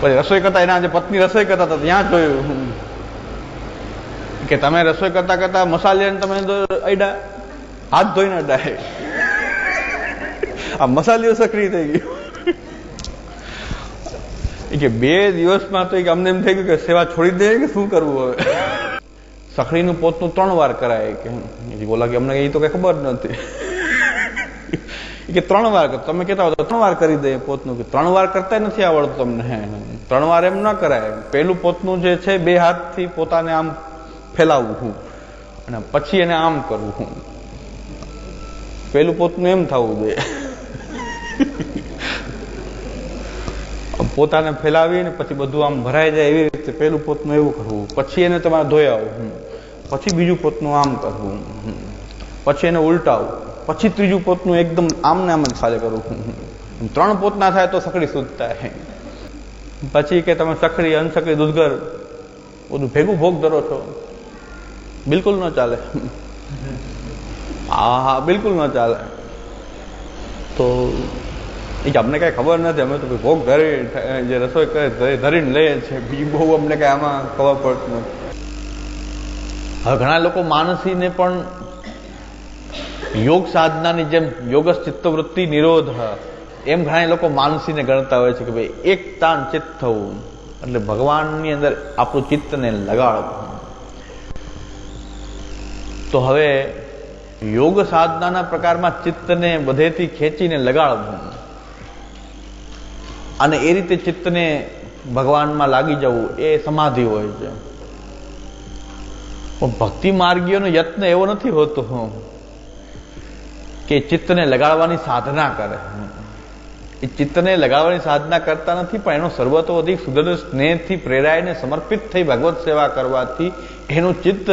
પછી રસોઈ કરતા એના જે પત્ની રસોઈ કરતા હતા, ત્યાં જોયું કે તમે રસોઈ કરતા કરતા મસાલિયાને તમે અડા હાથ ધોઈને અડાય આ મસાલીઓ સક્રિય થઈ ગયું. કે બે દિવસમાં તો અમને એમ થઈ ગયું કે સેવા છોડી દે કે શું કરવું હવે? સખડીનું પોતનું ત્રણ વાર કરાય કે બોલા કે અમને એ તો કઈ ખબર નથી કે ત્રણ વાર તમે કહેતા હો તો ત્રણ વાર કરી દે પોતનું કે ત્રણ વાર કરતા નથી આવડતું તમને. ત્રણ વાર એમ ન કરાય. પેલું પોતનું જે છે બે હાથથી પોતાને આમ ફેલાવવું હું અને પછી એને આમ કરવું હું. પહેલું પોતનું એમ થવું જોઈએ પોતાને ફેલાવીને પછી બધું આમ ભરાઈ જાય એવી રીતે પેલું પોતનું એવું કરવું. પછી એને તમારે આવવું પછી બીજું પોતનું આમ કરવું પછી એને ઉલટાવવું પછી ત્રીજું પોતનું એકદમ આમ ને આમ જ ખાલી કરવું ત્રણ પોત ના થાય તો સકડી શુદ્ધ થાય પછી કે તમે સકડી અનસકડી દૂધગર, બધું ભેગું ભોગ ધરો છો. બિલકુલ ન ચાલે. હા હા, બિલકુલ ન ચાલે. તો એ અમને કઈ ખબર નથી, અમે તો ભોગ ધરી જે રસોઈ કરે ધરીને લઈએ છીએ બીજું બહુ અમને કઈ આમાં ખબર પડતું નથી. હવે ઘણા લોકો માનસીને પણ યોગ સાધનાની જેમ યોગસ ચિત્તવૃત્તિ નિરોધ, એમ ઘણા લોકો માનસીને ગણતા હોય છે કે ભાઈ એક તાન ચિત્ત થવું. એટલે ભગવાનની અંદર આપણું ચિત્તને લગાડવું. તો હવે યોગ સાધનાના પ્રકારમાં ચિત્તને બધેથી ખેંચીને લગાડવું. અને એ રીતે ચિત્તને ભગવાનમાં લાગી જવું એ સમાધિ હોય છે. પણ ભક્તિ માર્ગીઓનો યત્ન એવો નથી હોતો. કે ચિત્તને લગાડવાની સાધના કરે. એ ચિત્તને લગાડવાની સાધના કરતા નથી, પણ એનો સર્વતોધિક સુદૃઢ સ્નેહથી પ્રેરાઈને સમર્પિત થઈ ભગવત સેવા કરવાથી એનું ચિત્ત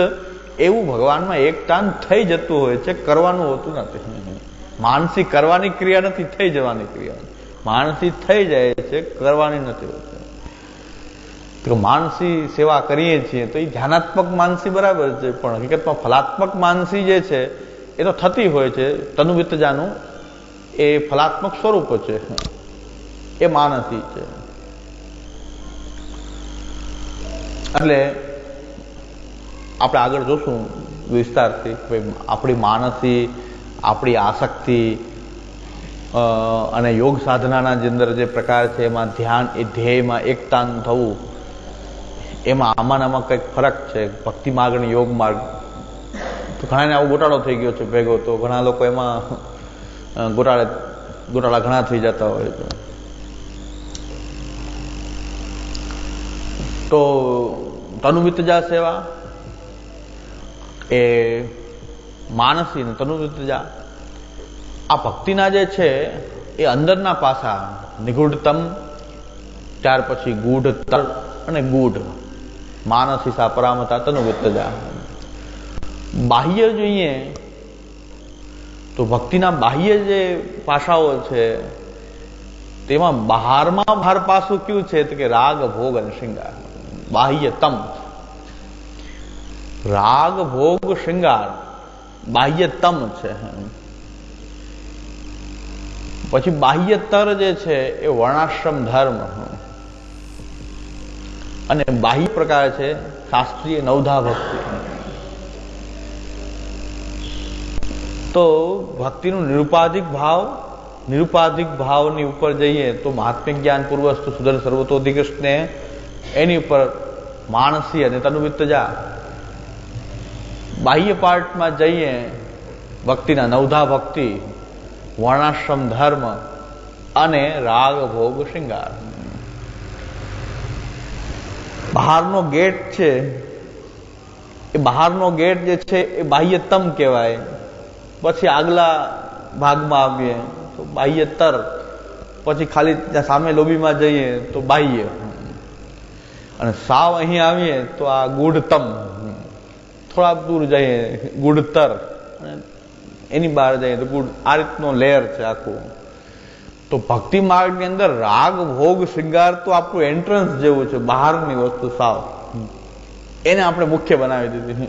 એવું ભગવાનમાં એકતાન થઈ જતું હોય છે, કરવાનું હોતું નથી. માનસી કરવાની ક્રિયા નથી, થઈ જવાની ક્રિયા માનસી થઈ જાય છે, કરવાની નથી હોતી. તો માનસી સેવા કરીએ છીએ તો એ ધ્યાનાત્મક માનસી બરાબર છે, પણ હકીકતમાં ફલાત્મક માનસી જે છે એ તો થતી હોય છે. તનુવિતજાનું એ ફલાત્મક સ્વરૂપ છે. એ માનસી છે. એટલે આપણે આગળ જોશું વિસ્તારથી આપણી માનસી આપણી આસક્તિ અને યોગ સાધનાના જે અંદર જે પ્રકાર છે, એમાં ધ્યાન એ ધ્યેયમાં એકતાન થવું, એમાં આમાં આમાં કંઈક ફરક છે. ભક્તિ માર્ગ અને યોગ માર્ગ તો ઘણાને આવો ગોટાળો થઈ ગયો છે ભેગો. તો ઘણા લોકો એમાં ગોટાળે, ગોટાળા ઘણા થઈ જતા હોય છે. તો તનુવિતજા સેવા એ માનસી ને તનુવિતજા આ ભક્તિના જે છે એ અંદરના પાસા નિગૂઢતમ, ત્યાર પછી ગૂઢતર અને ગૂઢ. માનસી સા પરામતા તનુવિતજા બાહ્ય જોઈએ, તો ભક્તિના બાહ્ય જે પાસાઓ છે, તેમાં બહારમાં બહાર પાસું કયું છે? તો કે રાગ, ભોગ અને શૃંગાર. બાહ્યતમ. રાગ, ભોગ, શૃંગાર બાહ્યતમ છે. પછી બાહ્યતર જે છે, એ વર્ણાશ્રમ ધર્મ. અને બાહ્ય પ્રકાર છે શાસ્ત્રીય નવધા ભક્તિ. તો ભક્તિનું નિરુપાધિક ભાવ, નિરુપાધિક ભાવની ઉપર જઈએ તો મહાત્મિક જ્ઞાન પૂર્વસ્તુ સુધર સર્વતોધિકૃષ્ણે એની ઉપર માણસી અને તનુવિત્તજા બાહ્ય પાર્ટમાં જઈએ, ભક્તિના નવધા ભક્તિ, વર્ણાશ્રમ ધર્મ અને રાગ ભોગ શૃંગાર. બહારનો ગેટ છે, એ બહારનો ગેટ જે છે એ બાહ્યતમ કહેવાય. પછી આગલા ભાગમાં આવીએ, તો બાહ્ય તર, પછી ખાલી ત્યાં સામે લોબીમાં જઈએ, તો બાહ્ય અને સાવ અહીં આવીએ, તો આ ગુઢતમ થોડા દૂર જઈએ, ગુડતર. અને એની બહાર જઈએ, તો ગુડ, આ રીતનો લેયર છે આખું. તો ભક્તિ માર્ગની અંદર રાગ, ભોગ, શૃંગાર તો આપણું એન્ટ્રન્સ જેવું છે, બહારની વસ્તુ સાવ. એને આપણે મુખ્ય બનાવી દીધી.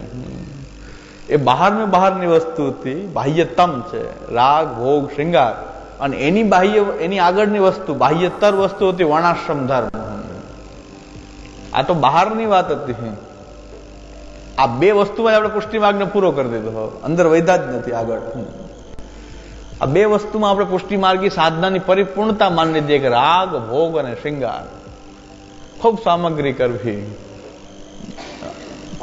એ બહાર ને બહારની વસ્તુ હતી બાહ્યતમ છે. રાગ, ભોગ, શૃંગાર. અને એની બાહ્ય, એની આગળની વસ્તુ, બાહ્યતર વસ્તુ હતી વર્ણાશ્રમ ધર્મ. આ તો બહારની વાત હતી. આ બે વસ્તુમાં જ આપણે પુષ્ટિમાર્ગને પૂરો કરી દીધો. અંદર વૈધા જ નથી આગળ. આ બે વસ્તુમાં આપણે પુષ્ટિમાર્ગી સાધનાની પરિપૂર્ણતા માની લીધી કે રાગ, ભોગ અને શૃંગાર. ખૂબ સામગ્રી કરવી.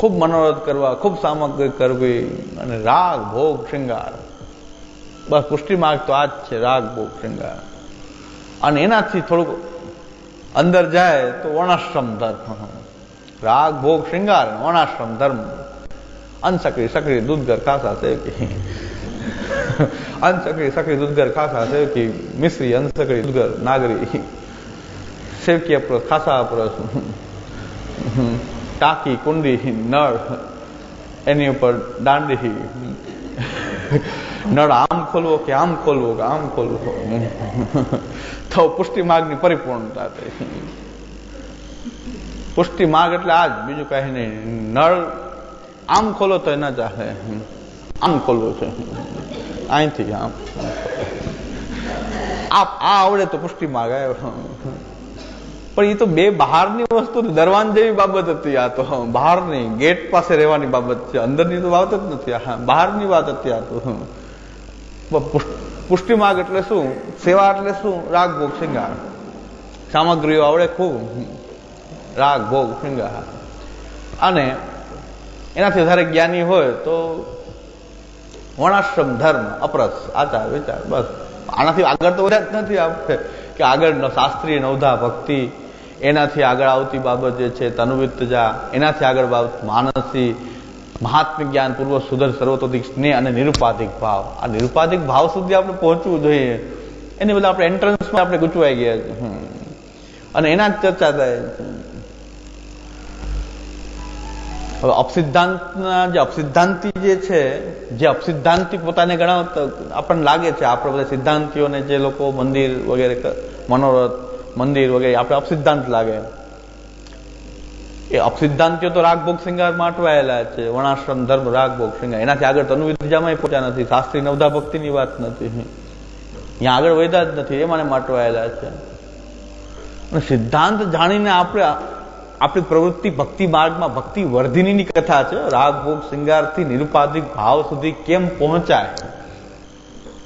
ખૂબ મનોરથ કરવા, ખૂબ સામગ્રી કરવી અને રાગ, ભોગ, શૃંગાર. બસ પુષ્ટિ માર્ગ તો આ જ છે, રાગ, ભોગ, શૃંગાર. અને એનાથી થોડુંક અંદર જાય તો વર્ણાશ્રમ ધર્મ. રાગ, ભોગ, શૃંગાર વર્ણાશ્રમ ધર્મ. અનસકરી સકરી દૂધગર ખાસા સેવકી અનસકરી સકરી દૂધગર ખાસા સેવકી મિશ્રી અનસકરી દૂધગર નાગરી. સેવકી અપરસ ખાસા અપરસ ટાંકી, કુંડી, નળ, એની ઉપર દાંડી. નળ આમ ખોલવો કે આમ ખોલવો, કે આમ ખોલવો? તો પુષ્ટિ માર્ગની પરિપૂર્ણતા પુષ્ટિ માર્ગ એટલે આ જ, બીજું કઈ નહીં. નળ આમ ખોલો તો એના ચાલે આમ ખોલવો છે. અહીંથી આમ. આ આવડે તો પુષ્ટિ માર્ગ આવ્યો. પણ એ તો બે બહારની વસ્તુ દરવાન જેવી બાબત હતી આ તો. બહારની, ગેટ પાસે રહેવાની બાબત છે. અંદરની તો વાત જ નથી. હા, બહારની વાત હતી આ તો. પુષ્ટિ માર્ગ એટલે શું? સેવા એટલે શું? રાગ, ભોગ, શૃંગાર. સામગ્રીઓ આવડે ખૂબ. રાગ, ભોગ, શૃંગાર. અને એનાથી વધારે જ્ઞાની હોય તો વર્ણાશ્રમ ધર્મ, અપરસ, આચાર, વિચાર, બસ. આનાથી આગળ તો વધ્યા જ નથી આપણે કે આગળ શાસ્ત્રીય નવધા ભક્તિ એનાથી આગળ આવતી બાબત જે છે તનુવિત્તજા એનાથી આગળ બાબત માનસી, મહાત્મ્ય જ્ઞાન પૂર્વ સુધર સર્વતોધિક સ્નેહ અને નિરુપાધિક ભાવ. આ નિરુપાધિક ભાવ સુધી આપણે પહોંચવું જોઈએ. એની બધા આપણે એન્ટ્રન્સમાં આપણે ગૂંચવાઈ ગયા છે. અને એના જ ચર્ચા થાય હવે અપસિદ્ધાંતના જે અપસિદ્ધાંતિ જે છે, જે અપસિદ્ધાંતિ પોતાને ઘણા આપણને લાગે છે આપણે બધા સિદ્ધાંતિઓને જે લોકો મંદિર વગેરે મનોરથ મંદિર વગેરે, આપણે અપસિદ્ધાંત લાગે. એ અપસિદ્ધાંતિઓ તો રાગભોગ શૃંગારમાં અટવાયેલા છે. વર્ણાશ્રમ ધર્મ, રાગભોગ શૃંગાર. એનાથી આગળ તનુવિદ્યામાં પહોંચ્યા નથી. શાસ્ત્રી નવધા ભક્તિની વાત નથી. અહીંયા આગળ વૈદા જ નથી. એમાં માટવાયેલા છે. અને સિદ્ધાંત જાણીને આપણે આપણી પ્રવૃત્તિ ભક્તિ માર્ગમાં ભક્તિ વર્ધિનીની કથા છે. રાગ ભોગ શૃંગારથી નિરુપાધિક ભાવ સુધી કેમ પહોંચાય?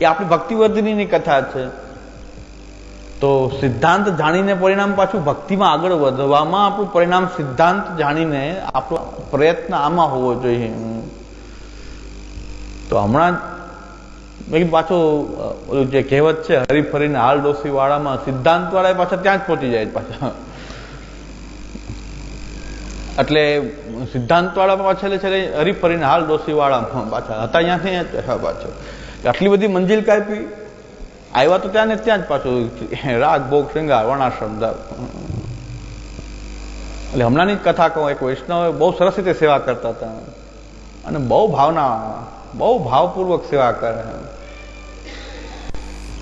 એ આપણી ભક્તિ વર્ધિનીની કથા છે. તો સિદ્ધાંત જાણીને પરિણામ પાછું ભક્તિમાં આગળ વધવામાં આપણું પરિણામ સિદ્ધાંત જાણીને આપણો પ્રયત્ન આમાં હોવો જોઈએ. તો હમણાં પાછું જે કહેવત છે હરીફરીને હાલ ડોસી વાળામાં, સિદ્ધાંત વાળા પાછા ત્યાં જ પહોંચી જાય પાછા. એટલે સિદ્ધાંત વાળા પાછળ છે હરીફરીને હાલ ડોસી વાળામાં પાછા હતા, ત્યાંથી પાછો. આટલી બધી મંજિલ કાપી. આવ્યા તો ત્યાં ને ત્યાં જ પાછું રાગ, ભોગ, શૃંગાર, વર્ણાશ્રમ એટલે હમણાંની જ કથા કહું, એક વૈષ્ણવ બહુ સરસ રીતે સેવા કરતા હતા. અને બહુ ભાવના, બહુ ભાવપૂર્વક સેવા કરે.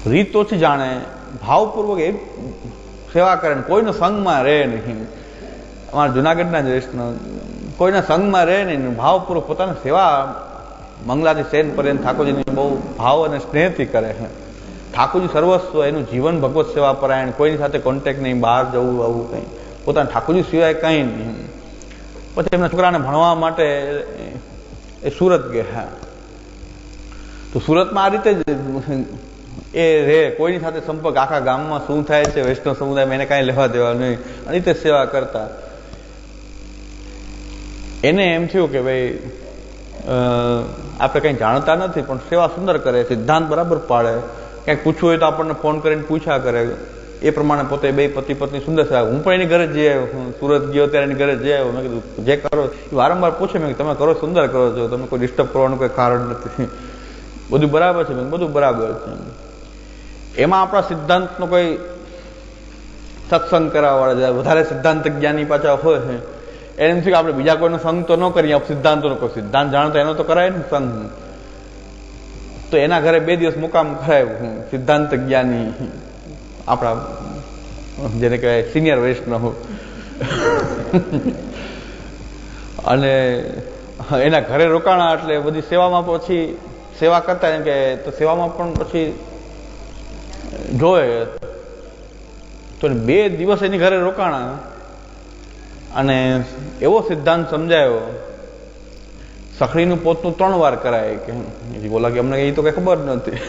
રીત ઓછી જાણે, ભાવપૂર્વક એ સેવા કરે કોઈનો સંગમાં રહે નહીં. અમારા જુનાગઢના જ વૈષ્ણવ, કોઈના સંગમાં રહે નહીં ભાવપૂર્વક પોતાની સેવા મંગલાજી સેન પર્યંત ઠાકોરજીની બહુ ભાવ અને સ્નેહથી કરે છે. ઠાકોરજી સર્વસ્વ, એનું જીવન ભગવત સેવા પરાયણ કોઈની સાથે કોન્ટેક્ટ નહીં, બહાર જવું, આવું કંઈ. પોતાના ઠાકોરજી સિવાય કંઈ નહીં. પછી એમના છોકરાને ભણવા માટે એ સુરત ગયા. તો સુરતમાં આ રીતે જ એ રે કોઈની સાથે સંપર્ક આખા ગામમાં શું થાય છે, વૈષ્ણવ સમુદાયમાં એને કાંઈ લેવા દેવા નહીં. આ રીતે સેવા કરતા. એને એમ થયું કે ભાઈ આપણે કંઈ જાણતા નથી, પણ સેવા સુંદર કરે, સિદ્ધાંત બરાબર પાડે. ક્યાંક પૂછવું હોય તો આપણને ફોન કરીને પૂછ્યા કરે. એ પ્રમાણે પોતે બે પતિ પત્ની સુંદર સેવા હું પણ એની ઘરે જઈ આવ્યો. સુરત ગયો ત્યારે એની ઘરે જઈ આવ્યો. મેં કીધું જે કરો. એ વારંવાર પૂછે મેં તમે કરો, સુંદર કરો છો. તમે કોઈ ડિસ્ટર્બ કરવાનું કોઈ કારણ નથી. બધું બરાબર છે. બધું બરાબર છે. એમાં આપણા સિદ્ધાંતનો કોઈ સત્સંગ કરાવવાળા વધારે સિદ્ધાંત જ્ઞાની પાછા હોય છે. એને એમ કે આપણે બીજા કોઈનો સંગ તો ન કરીએ? સિદ્ધાંતોનો કોઈ સિદ્ધાંત જાણતો એનો તો કરાય ને સંગ. તો એના ઘરે બે દિવસ મુકામ કરાયું સિદ્ધાંત જ્ઞાની આપણા, જેને કહેવાય સિનિયર વૈષ્ણવ. અને એના ઘરે રોકાણા એટલે બધી સેવામાં પછી સેવા કરતા, એમ કે તો સેવામાં પણ પછી જોયે તો બે દિવસ એની ઘરે રોકાણા. અને એવો સિદ્ધાંત સમજાયો. સખડીનું પોતનું ત્રણ વાર કરાય કે બોલા કે અમને એ તો કઈ ખબર નથી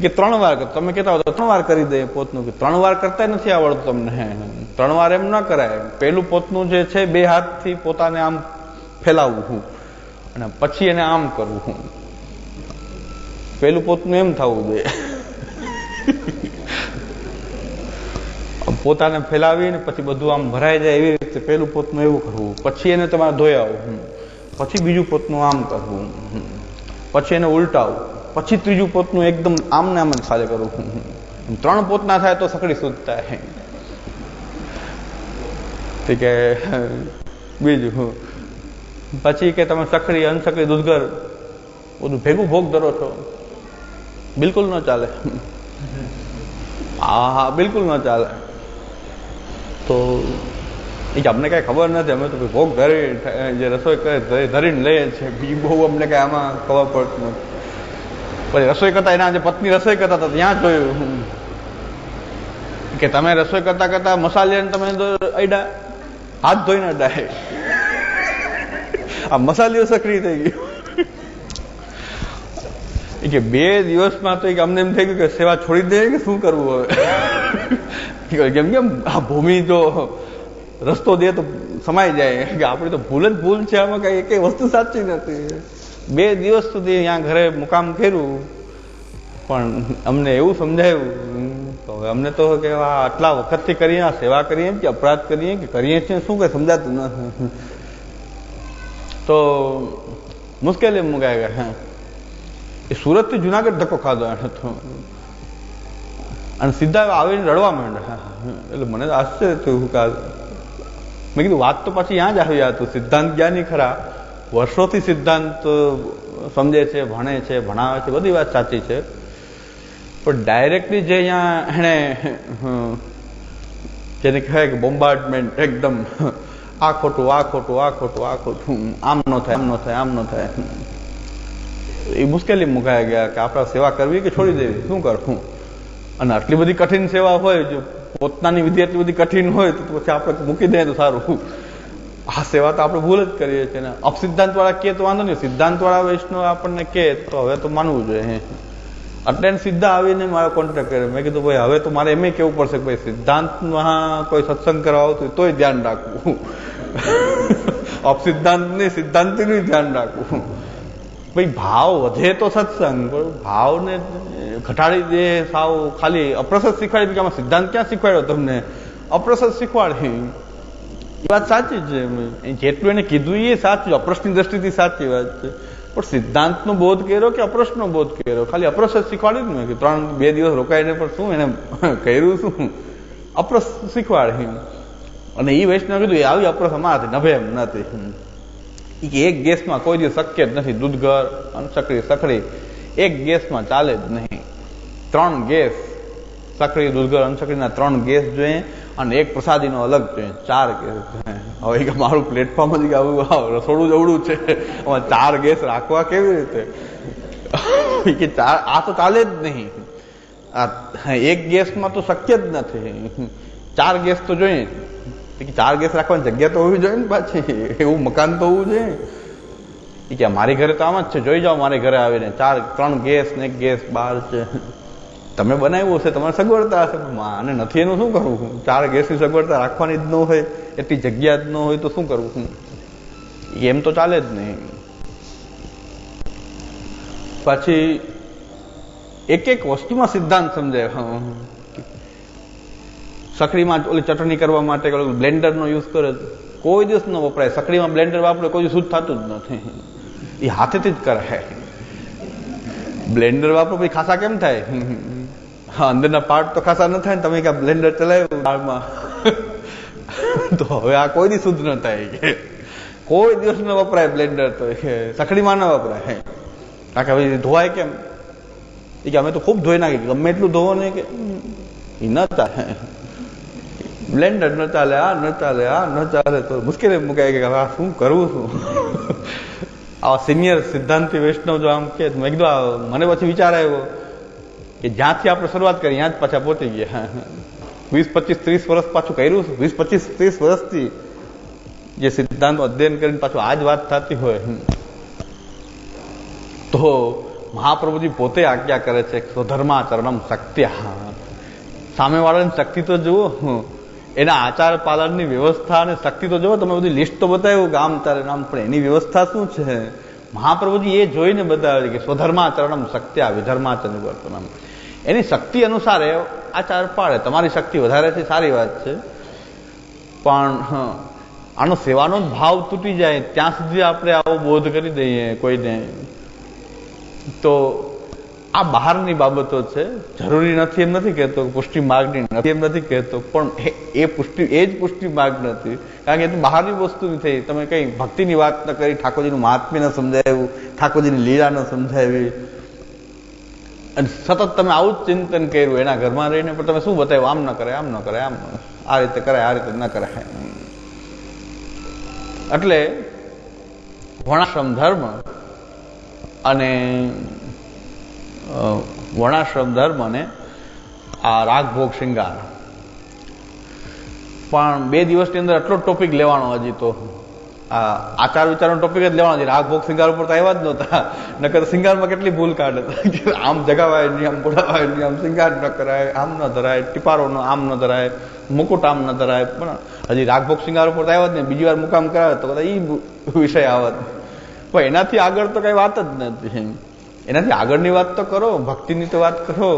કે ત્રણ વાર તમે કહેતા હો તો ત્રણ વાર કરી દે પોતનું, કે ત્રણ વાર કરતા નથી આવડતું તમને. ત્રણ વાર એમ ન કરાય. પેલું પોતનું જે છે, બે હાથથી પોતાને આમ ફેલાવવું હું. અને પછી એને આમ કરવું હું. પેલું પોતનું એમ થવું જોઈએ પોતાને ફેલાવીને પછી બધું આમ ભરાઈ જાય એવી રીતે પહેલું પોતનું એવું કરવું, પછી એને તમારે ધોયાવું, પછી બીજું પોતનું આમ કરવું, પછી એને ઉલટાવું, પછી ત્રીજું પોતનું એકદમ આમ ને આમ જ ખાલી કરવું. ત્રણ પોત ના થાય તો સકડી શુદ્ધ થાય. કે, બીજું, પછી કે તમે સકડી અનસકડી દૂધગર, બધું ભેગું ભોગ ધરો છો. બિલકુલ ન ચાલે. હા હા, બિલકુલ ન ચાલે. તો એ અમને કાંઈ ખબર નથી, અમે તો ભોગ ધરી, જે રસોઈ કરે ધરીને લઈએ છીએ. બીજું બહુ અમને કાંઈ આમાં ખબર પડતું નથી. પછી રસોઈ કરતા એના જે પત્ની રસોઈ કરતા હતા, ત્યાં જોયું કે તમે રસોઈ કરતા કરતા મસાલિયાને તમે અડા હાથ ધોઈને અડાય આ મસાલીઓ સક્રિય થઈ ગયું. કે બે દિવસમાં તો અમને એમ થઈ ગયું કે સેવા છોડી દે કે શું કરવું હવે? કેમ કેમ? આ ભૂમિ જો રસ્તો દે તો સમાઈ જાય. કે આપણી તો ભૂલ જ ભૂલ છે. આમાં કઈ એકેય વસ્તુ સાચી નથી. બે દિવસ સુધી અહીંયા ઘરે મુકામ કર્યું. પણ અમને એવું સમજાયું હવે અમને તો કે આટલા વખતથી કરીએ, આ સેવા કરીએ કે અપરાધ કરીએ, કે કરીએ છીએ, શું કઈ સમજાતું નથી. તો મુશ્કેલી મુકાઈ ગયા. એ સુરતથી જુનાગઢ ધક્કો ખાધો એને તો. અને સીધા આવીને રડવા માંડ્યા. એટલે મને આશ્ચર્ય થયું કે મેં કીધું, વાત તો પછી ત્યાં જ આવી હતું સિદ્ધાંત જ્ઞાની ખરા. વર્ષોથી સિદ્ધાંત સમજે છે, ભણે છે, ભણાવે છે, બધી વાત સાચી છે. પણ ડાયરેક્ટલી જે અહીંયા એણે જેને કહેવાય કે બોમ્બાર્ડમેન્ટ એકદમ આ ખોટું આ ખોટું આ ખોટું આ ખોટું આમ ન થાય, આમ ન થાય, આમ ન થાય. એ મુશ્કેલી મુકાઈ ગયા કે આપણે સેવા કરવી કે છોડી દેવી? શું કરવું અને આટલી બધી કઠિન સેવા હોય જો પોતાની વિધિ બધી કઠિન હોય તો પછી આપણે મૂકી દઈએ તો સારું. આ સેવા તો આપણે ભૂલ જ કરીએ છીએ ને. અપસિદ્ધાંત વાળા કે તો વાંધો નહીં. સિદ્ધાંત વૈષ્ણવ આપણને કે તો હવે તો માનવું જોઈએ એટલે સીધા આવીને મારો કોન્ટેક્ટ કર્યો. મેં કીધું, ભાઈ, હવે તો મારે એમ કેવું પડશે કે ભાઈ, સિદ્ધાંતમાં કોઈ સત્સંગ કરવા આવતું હોય તોય ધ્યાન રાખવું. અપસિદ્ધાંત નહીં સિદ્ધાંતનું ધ્યાન રાખવું. ભાઈ, ભાવ વધે તો સત્સંગ, પણ ભાવને ઘટાડી દે સાવ ખાલી અપ્રસદ શીખવાડી કે આમાં સિદ્ધાંત ક્યાં શીખવાડ્યો તમને? અપ્રસદ શીખવાડી. એ વાત સાચી છે. જેટલું એને કીધું એ સાચું અપ્રસની દ્રષ્ટિથી સાચી વાત છે. પણ સિદ્ધાંતનો બોધ કર્યો કે અપ્રસનો બોધ કર્યો? ખાલી અપ્રસદ શીખવાડ્યું ને કે ત્રણ, બે દિવસ રોકાઈને પણ શું એને કર્યું શું? અપ્રસ શીખવાડી. અને એ વૈષ્ણવ કીધું, એ આવી અપ્રસ અમારાથી નભે એમ નથી. એક ગેસમાં કોઈ દિવસ શક્ય જ નથી દૂધઘર અનસકડી સખડી, એક ગેસમાં ચાલે જ નહીં. ત્રણ ગેસ સકડી દૂધઘર અનસકડીના ત્રણ ગેસ જોઈએ અને એક પ્રસાદીનો અલગ જોઈએ. ચાર ગેસ જોઈએ. હવે મારું પ્લેટફોર્મ જ આવું રસોડું જવડું છે. આમાં ચાર ગેસ રાખવા કેવી રીતે? કે ચાર, આ તો ચાલે જ નહીં. આ એક ગેસમાં તો શક્ય જ નથી. ચાર ગેસ તો જોઈએ. કે ચાર ગેસ રાખવાની જગ્યા તો હોવી જોઈએ ને પાછી. એવું મકાન તો હોવું જોઈએ. કે મારી ઘરે તો આમ જ છે. જોઈ જાઓ મારી ઘરે આવીને. ચાર, ત્રણ ગેસ ને ગેસ બાર છે. તમે બનાવ્યું હશે, તમારે સગવડતા હશે. માને નથી, એનું શું કરવું? ચાર ગેસની સગવડતા રાખવાની જ ન હોય, એટલી જગ્યા જ ન હોય તો શું કરવું? એમ તો ચાલે જ નહીં. પછી એક એક વસ્તુમાં સિદ્ધાંત સમજાય. સકડીમાં ઓલી ચટણી કરવા માટે બ્લેન્ડરનો યુઝ કરે કોઈ દિવસ ન વપરાય. સકડીમાં બ્લેન્ડર વાપરે કોઈ શુદ્ધ થતું જ નથી. એ હાથેથી જ કરે. બ્લેન્ડર વાપરો પછી ખાસા કેમ થાય? હા, અંદરના પાર્ટ તો ખાસા ન થાય ને તમે ક્યાં બ્લેન્ડર ચલાવ્યું દાળમાં તો હવે આ કોઈ દી શુદ્ધ ન થાય કોઈ દિવસ ન વપરાય બ્લેન્ડર તો કે. સકડીમાં ન વપરાય. કારણ કે હવે ધોવાય કેમ? એ કે અમે તો ખૂબ ધોઈ નાખી. ગમે એટલું ધોવો નહીં કે એ ન થાય. બ્લેન્ડર ન ચાલે, આ ન ચાલે, આ ન ચાલે, તો મુશ્કેલી મુકાય કે આ શું કરવું શું આવા સિનિયર સિદ્ધાંતિ વૈષ્ણવ જો આમ કે, મેં કીધું મને પછી વિચાર આવ્યો કે જ્યાંથી આપણે શરૂઆત કરી, ત્યાં જ પાછા પહોંચી ગયા. વીસ, પચીસ, ત્રીસ વર્ષ પાછું કર્યું વીસ, પચીસ, ત્રીસ વર્ષથી જે સિદ્ધાંતનું અધ્યયન કરીને પાછું આ જ વાત થતી હોય. તો મહાપ્રભુજી પોતે આજ્ઞા કરે છે સ્વધર્માચરણમ શક્ત્યા. સામેવાળાની શક્તિ તો જુઓ. એના આચાર પાલનની વ્યવસ્થા અને શક્તિ તો જુઓ તમે બધી લિસ્ટ તો બતાવ્યું ગામ તારે નામ પણ એની વ્યવસ્થા શું છે? મહાપ્રભુજી એ જોઈને બતાવે કે સ્વધર્માચરણમ શક્ત્યા વિધર્માચરણ વર્તનમ. એની શક્તિ અનુસાર આચાર પાડે તમારી શક્તિ વધારે છે સારી વાત છે. પણ આનો સેવાનો જ ભાવ તૂટી જાય. ત્યાં સુધી આપણે આવો બોધ કરી દઈએ કોઈને. તો આ બહારની બાબતો છે, જરૂરી નથી એમ નથી કહેતો પુષ્ટિ માર્ગની નથી એમ નથી કહેતો, પણ એ પુષ્ટિ, એ જ પુષ્ટિ માર્ગ નથી. કારણ કે એ તો બહારની વસ્તુ થઈ. તમે કઈ ભક્તિની વાત ન કરી, ઠાકોરજીનું મહાત્મ્ય ન સમજાવ્યું, ઠાકોરજીની લીલા ન સમજાવી. અને સતત તમે આવું જ ચિંતન કર્યું, એના ઘરમાં રહીને, પણ તમે શું બતાવ્યું? આમ ન કરે, આમ ન કરે, આમ આ રીતે કરાય, આ રીતે ન કરાય. એટલે વર્ણાશ્રમ ધર્મ અને વર્ણાશ્રમ ધર્મ અને આ રાગભોગ શૃંગાર. પણ બે દિવસની અંદર આટલો ટોપિક લેવાનો હજી તો. આ આચાર વિચારનો ટોપિક જ લેવાનો છે. રાગભોગ શિંગાર ઉપર તો આવ્યા જ નહોતા. નકર શિંગારમાં કેટલી ભૂલ કાઢે. આમ જગાવાય નહીં, આમ બોલાવાય નહીં, આમ શિંગાર ન કરાય, આમ ન ધરાય, ટીપારો ન આમ ન ધરાય, મુકુટ આમ ન ધરાય. પણ હજી રાગભોગ શિંગાર ઉપર તો આવ્યા જ નહીં. બીજી વાર મુકામ કરાવે તો કદાચ એ વિષય આવત. પણ એનાથી આગળ તો કઈ વાત જ નથી. એનાથી આગળની વાત તો કરો, ભક્તિની તો વાત કરો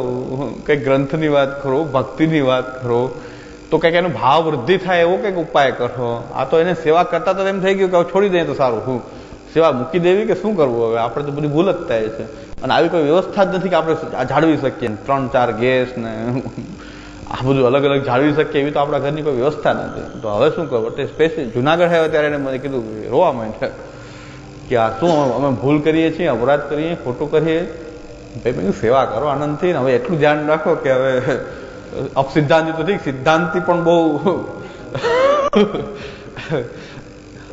કંઈક ગ્રંથની વાત કરો, ભક્તિની વાત કરો, તો કંઈક એનો ભાવ વૃદ્ધિ થાય એવો કંઈક ઉપાય કરો. આ તો એને સેવા કરતા તો એમ થઈ ગયું કે છોડી દઈએ તો સારું, હું સેવા મૂકી દેવી કે શું કરવું હવે? આપણે તો બધી ભૂલ જ થાય છે. અને આવી કોઈ વ્યવસ્થા જ નથી કે આપણે જાળવી શકીએ ત્રણ ચાર ગેસ ને આ બધું અલગ અલગ જાળવી શકીએ એવી તો આપણા ઘરની કોઈ વ્યવસ્થા નથી. તો હવે શું કરવું? એટલે સ્પેશિયલ જુનાગઢ આવ્યો ત્યારે એને મને કીધું રોવા માંડ્યા. કે આ શું અમે ભૂલ કરીએ છીએ, અપરાધ કરીએ, ખોટું કરીએ? ભાઈ મેં સેવા કરો આનંદથી હવે એટલું ધ્યાન રાખો કે હવે અપસિદ્ધાંતિ તો ઠીક, સિદ્ધાંતિ પણ બહુ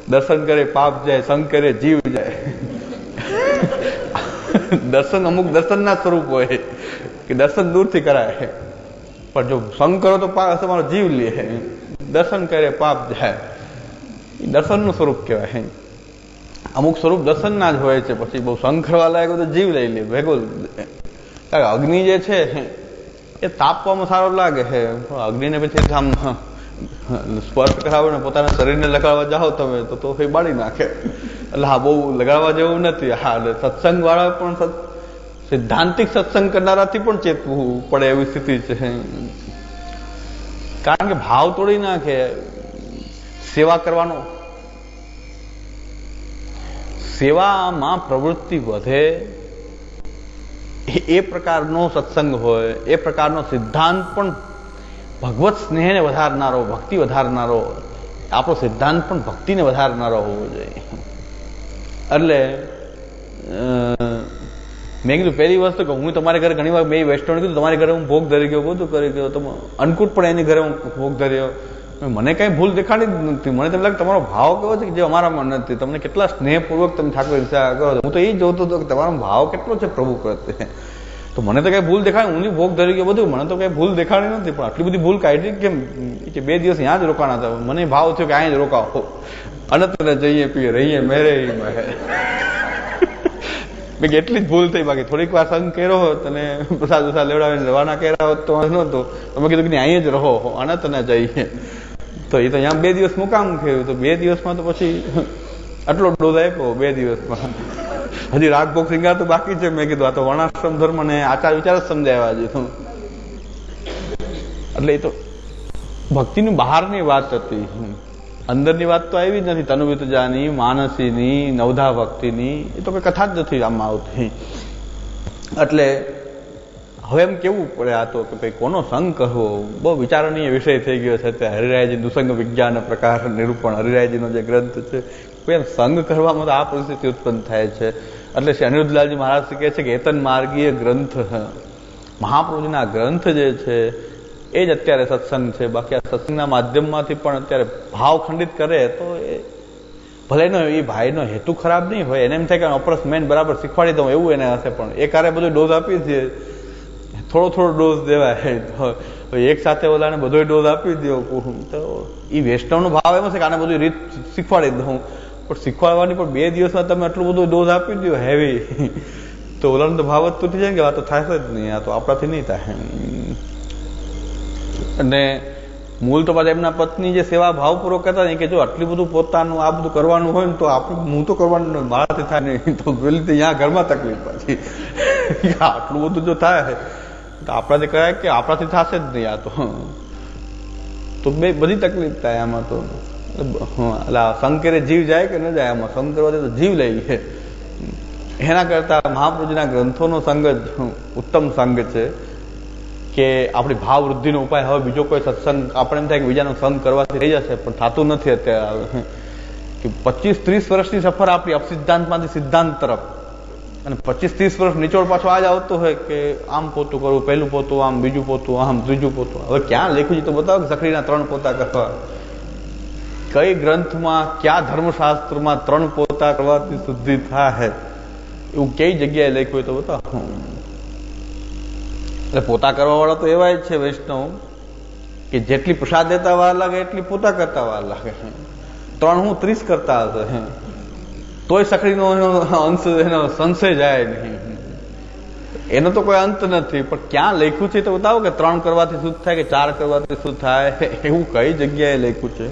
દર્શન કરે, પાપ જાય, સંગ કરે, જીવ જાય. દર્શન અમુક દર્શનના સ્વરૂપ હોય કે દર્શન દૂરથી કરાય. પણ જો સંગ કરો તો તમારો જીવ લે. દર્શન કરે, પાપ જાય. દર્શનનું સ્વરૂપ કહેવાય. અમુક સ્વરૂપ દર્શનના જ હોય છે, પછી બહુ સંગ કરવા લાયક તો જીવ લઈ લે, ભેગો અગ્નિ જે છે, એ તાપવામાં સારો લાગે છે. અગ્નિને પછી આમ સ્પર્શ કરાવો ને પોતાના શરીરને લગાડવા જાઓ તમે, તો તો એ બાળી નાખે. એટલે હા, બહુ લગાડવા જેવું નથી. હા, એટલે સત્સંગ વાળા પણ સિદ્ધાંતિક સત્સંગ કરનારાથી પણ ચેતવું પડે એવી સ્થિતિ છે. કારણ કે ભાવ તોડી નાખે. સેવા કરવાનો સેવામાં પ્રવૃત્તિ વધે, એ પ્રકારનો સત્સંગ હોય, એ પ્રકારનો સિદ્ધાંત પણ ભગવત સ્નેહને વધારનારો, ભક્તિ વધારનારો, આપણો સિદ્ધાંત પણ ભક્તિને વધારનારો હોવો જોઈએ. એટલે મેં કીધું પહેલી વસ્તુ કે હું તમારા ઘરે ઘણી વાર મેં વૈષ્ણવ કીધું, તમારી ઘરે હું ભોગ ધરી ગયો, બધું કરી ગયો, તો અન્નકૂટ પણ એની ઘરે હું ભોગ ધર્યો. મને કઈ ભૂલ દેખાડી નથી. મને તેમ લાગે તમારો ભાવ કેવો છે કે જે અમારામાં નથી. તમને કેટલા સ્નેહપૂર્વક તમે ઠાકોર સેવા કરો હું તો એ જોતો હતો કે તમારો ભાવ કેટલો છે પ્રભુ પ્રત્યે. તો મને તો કઈ ભૂલ દેખાડી હું ભોગ ધરી ગયો બધું. મને તો કઈ ભૂલ દેખાડી નથી. પણ આટલી બધી ભૂલ કાઢી કેમ? કે બે દિવસ ત્યાં જ રોકાણા હતા. મને ભાવ થયો કે અહીંયા જ રોકાવો. અનંતને જઈએ પીએ, રહીએ, મેરે મેં એટલી જ ભૂલ થઈ. બાકી થોડીક વાર સંગ કર્યો હોત અને પ્રસાદ પ્રસાદ લેવડાવીને રવાના કર્યા હોત તો નહોતો. તમે કીધું કે અહીંયા જ રહો. અનંત ને જઈએ. તો એ તો અહીંયા બે દિવસ મુકામ થયું. તો બે દિવસમાં તો પછી આટલો ડોઝ આપ્યો બે દિવસમાં. હજી રાગભોગ સિંગા તો બાકી છે. મેં કીધું આ તો વર્ણાશ્રમ ધર્મ ને આચાર વિચાર જ સમજાવ્યા છે. તો એટલે એ તો ભક્તિની બહારની વાત હતી. અંદરની વાત તો આવી જ નથી. તનુવિતજાની, માનસીની, નવધા ભક્તિની. એ તો કઈ કથા જ નથી આમાં આવતી. એટલે હવે એમ કેવું પડે? આ તો કે ભાઈ કોનો સંગ કરવો બહુ વિચારણીય વિષય થઈ ગયો છે ત્યાં. હરિરાયજી દુસંગ વિજ્ઞાન પ્રકાર નિરૂપણ. હરિરાયજીનો જે ગ્રંથ છે એમ સંગ કરવામાં તો આ પરિસ્થિતિ ઉત્પન્ન થાય છે. એટલે શ્રી અનિરુદ્ધલાલજી મહારાજ કહે છે કે, એતન માર્ગીય ગ્રંથ મહાપ્રભુજીના ગ્રંથ જે છે, એ જ અત્યારે સત્સંગ છે. બાકી આ સત્સંગના માધ્યમમાંથી પણ અત્યારે ભાવ ખંડિત કરે તો એ ભલે એનો એ ભાઈનો હેતુ ખરાબ નહીં હોય, એને એમ થાય કે અપરસ મેન બરાબર શીખવાડી દઉં એવું એને હશે પણ. એ કારે બધું ડોઝ આપી છે. થોડો થોડો ડોઝ દેવાય. એક સાથે ઓલાને બધો ડોઝ આપી દો તો એ વૈષ્ણવનો ભાવ એમ છે કે આને બધું રીત શીખવાડી દઉં. પણ શીખવાડવાની પણ બે દિવસમાં તમે આટલું બધું ડોઝ આપી દો હેવી તો ઓલાનો તો ભાવ જ તૂટી જાય કે આ તો થશે જ નહીં, આ તો આપણાથી નહીં થાય. અને મૂળ તો પાછા એમના પત્ની જે સેવા ભાવપૂર્વક કરતા ને કે જો આટલું બધું પોતાનું આ બધું કરવાનું હોય ને તો આપણે હું તો કરવાનું મારાથી થાય નહીં. તો પેલી ત્યાં ઘરમાં તકલીફ પછી. આટલું બધું જો થાય આપણાથી કરાય કે આપણાથી થશે જ નહીં આ તો. તો બે બધી તકલીફ થાય આમાં તો. એટલે શંકરે જીવ જાય કે ન જાય આમાં? શંકર તો જીવ લઈ છે. એના કરતા મહાપ્રભુજીના ગ્રંથોનો સંગ જ ઉત્તમ સંગ છે કે આપણી ભાવ વૃદ્ધિનો ઉપાય. હવે બીજો કોઈ સત્સંગ, આપણે એમ થાય કે બીજાનો સંગ કરવાથી થઈ જશે, પણ થતું નથી અત્યારે. કે પચીસ ત્રીસ વર્ષની સફર આપણી અપસિદ્ધાંતમાંથી સિદ્ધાંત તરફ. અને પચીસ ત્રીસ વર્ષ નીચોડ પાછો આજ આવતો હોય કે આમ પોતું કરવું, પહેલું પોતું, આમ બીજું પોતું, આમ ત્રીજું પોતું. હવે ક્યાં લખ્યું છે તો બતાવો સખડીના ત્રણ પોતા કરવા? કઈ ગ્રંથમાં, ક્યાં ધર્મશાસ્ત્રમાં ત્રણ પોતા કરવાથી શુદ્ધિ થાય એવું કઈ જગ્યાએ લખ્યું હોય તો બતાવો. એટલે પોતા કરવા વાળા તો એવા જ છે વૈષ્ણવ, કે જેટલી પ્રસાદ દેતા વાર લાગે એટલી પોતા કરતા વાર લાગે. ત્રણ હું ત્રીસ કરતા હશે. તોય સખડીનો એનો અંશ એનો સંશય જાય નહીં. એનો તો કોઈ અંત નથી, પણ ક્યાં લખ્યું છે તો બતાવો કે ત્રણ કરવાથી શુદ્ધ થાય કે ચાર કરવાથી શુદ્ધ થાય. એવું કઈ જગ્યાએ લખ્યું છે?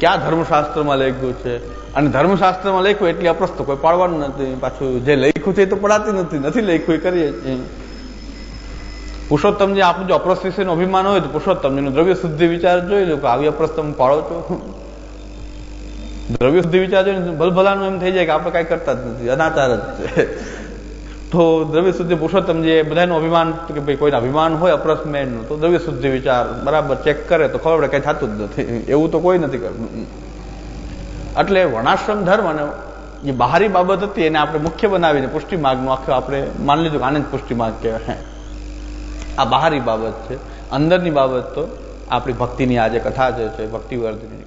ક્યાં ધર્મશાસ્ત્રમાં લખ્યું છે? અને ધર્મશાસ્ત્રમાં લખ્યું એટલે અપ્રસ્ત કોઈ પાડવાનું નથી. પાછું જે લખ્યું છે તો પડાતી નથી. નથી લખ્યું, એ કરીએ છીએ. પુરુષોત્તમ જે આપણું જો અપ્રસ્ત વિશેનું અભિમાન હોય તો પુરુષોત્તમજીનું દ્રવ્ય શુદ્ધિ વિચાર જોઈ લો કે આવી અપ્રસ્તમ પાડો છો? દ્રવ્ય સુધી વિચારજો ને ભલભલાનું એમ થઈ જાય કે આપણે કાંઈ કરતા જ નથી, અનાચાર જ છે. તો દ્રવ્ય શુદ્ધિ પુરુષોત્તમ જે બધાનું અભિમાન કે ભાઈ કોઈના અભિમાન હોય અપ્રસ્મેનનું, તો દ્રવ્ય શુદ્ધિ વિચાર બરાબર ચેક કરે તો ખબર પડે કંઈ થતું જ નથી. એવું તો કોઈ નથી કરતું. એટલે વર્ણાશ્રમ ધર્મ અને જે બહારી બાબત હતી એને આપણે મુખ્ય બનાવીને પુષ્ટિ માર્ગનું આખું આપણે માની લીધું આને જ પુષ્ટિ માર્ગ કહેવાય. આ બહારી બાબત છે. અંદરની બાબત તો આપણી ભક્તિની આ જે કથા જે છે ભક્તિ વર્ધની